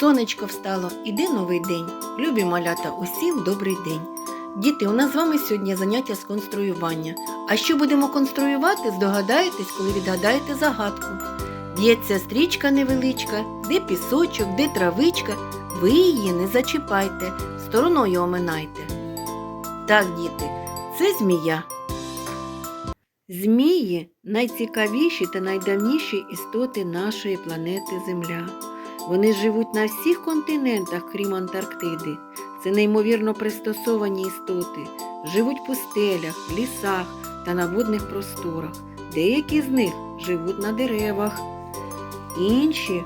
Сонечко встало, іде новий день. Любі малята, усім добрий день. Діти, у нас з вами сьогодні заняття з конструювання. А що будемо конструювати, здогадаєтесь, коли відгадаєте загадку. Б'ється стрічка невеличка, де пісочок, де травичка. Ви її не зачіпайте, стороною оминайте. Так, діти, це змія. Змії найцікавіші та найдавніші істоти нашої планети Земля. Вони живуть на всіх континентах, крім Антарктиди. Це неймовірно пристосовані істоти, живуть в пустелях, лісах та на водних просторах. Деякі з них живуть на деревах, інші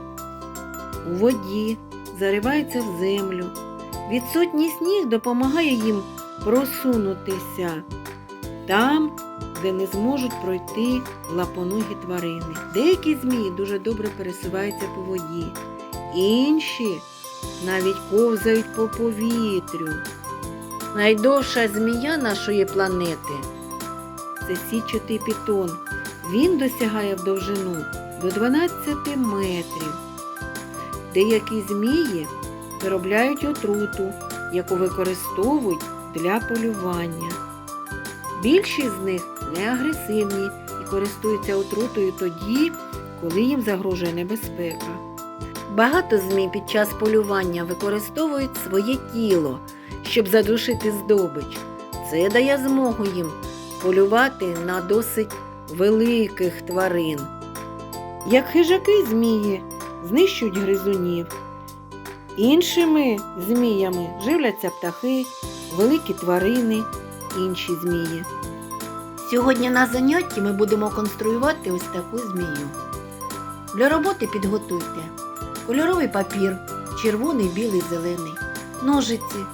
у воді, зариваються в землю. Відсутність сніг допомагає їм просунутися там, де не зможуть пройти лапоногі тварини. Деякі змії дуже добре пересуваються по воді, інші навіть ковзають по повітрю. Найдовша змія нашої планети це січатий пітон. Він досягає в довжину до 12 метрів. Деякі змії виробляють отруту, яку використовують для полювання. Більшість з них не агресивні і користуються отрутою тоді, коли їм загрожує небезпека. Багато змій під час полювання використовують своє тіло, щоб задушити здобич. Це дає змогу їм полювати на досить великих тварин. Як хижаки змії знищують гризунів. Іншими зміями живляться птахи, великі тварини, інші змії. Сьогодні на занятті ми будемо конструювати ось таку змію. Для роботи підготуйте кольоровий папір, червоний, білий, зелений, ножиці,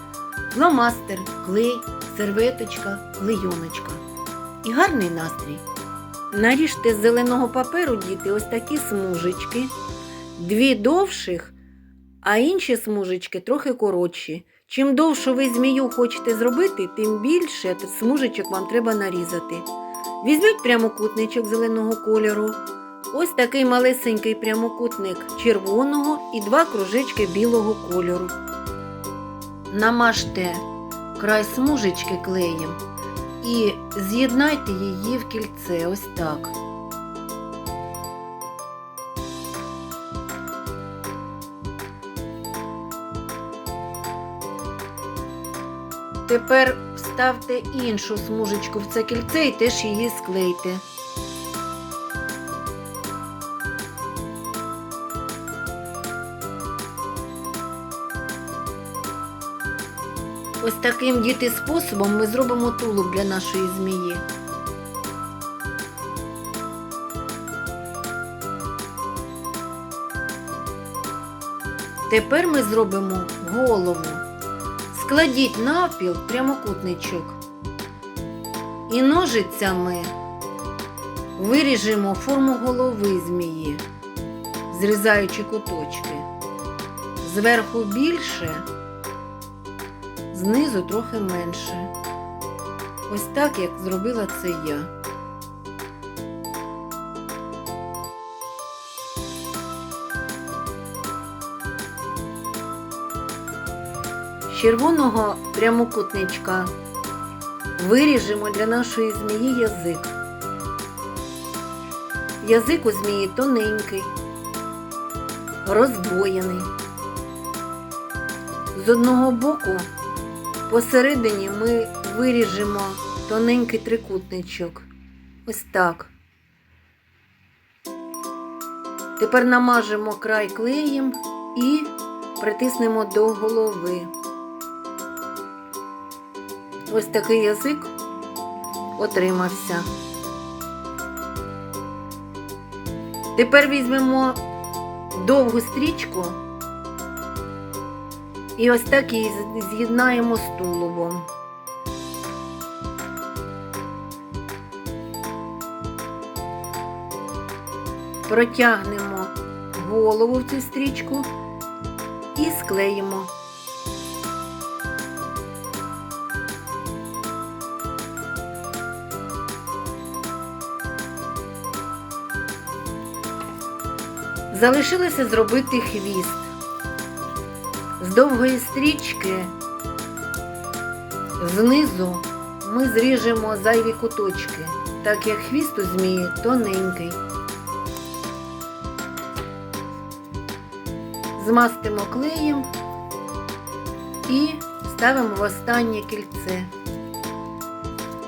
фломастер, клей, серветочка, клейоночка. І гарний настрій. Наріжте з зеленого паперу діти ось такі смужечки, дві довших, а інші смужечки трохи коротші. Чим довшу ви змію хочете зробити, тим більше смужечок вам треба нарізати. Візьміть прямокутничок зеленого кольору, ось такий малесенький прямокутник червоного і два кружечки білого кольору. Намажте край смужечки клеєм і з'єднайте її в кільце ось так. Тепер вставте іншу смужечку в це кільце і теж її склейте. Ось таким діти способом ми зробимо тулуб для нашої змії. Тепер ми зробимо голову. Складіть навпіл прямокутничок. І ножицями виріжемо форму голови змії, зрізаючи куточки. Зверху більше, знизу трохи менше. Ось так, як зробила це я. Червоного прямокутничка виріжемо для нашої змії язик. Язик у змії тоненький, роздвоєний. З одного боку посередині ми виріжемо тоненький трикутничок. Ось так. Тепер намажемо край клеєм і притиснемо до голови. Ось такий язик отримався. Тепер візьмемо довгу стрічку і ось так її з'єднаємо з тулубом. Протягнемо голову в цю стрічку і склеїмо. Залишилося зробити хвіст. Довгої стрічки знизу ми зріжемо зайві куточки, так як хвіст у змії тоненький. Змастимо клеєм і ставимо в останнє кільце.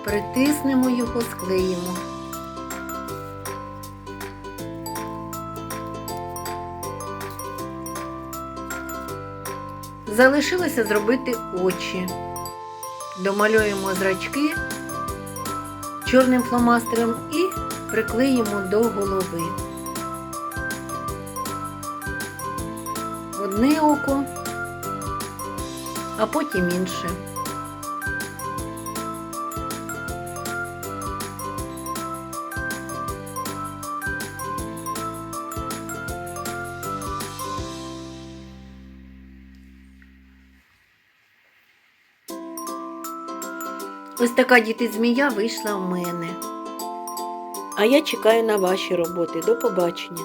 Притиснемо його, склеїмо. Залишилося зробити очі. Домалюємо зрачки чорним фломастером і приклеїмо до голови. Одне око, а потім інше. Ось така діти змія вийшла в мене. А я чекаю на ваші роботи. До побачення.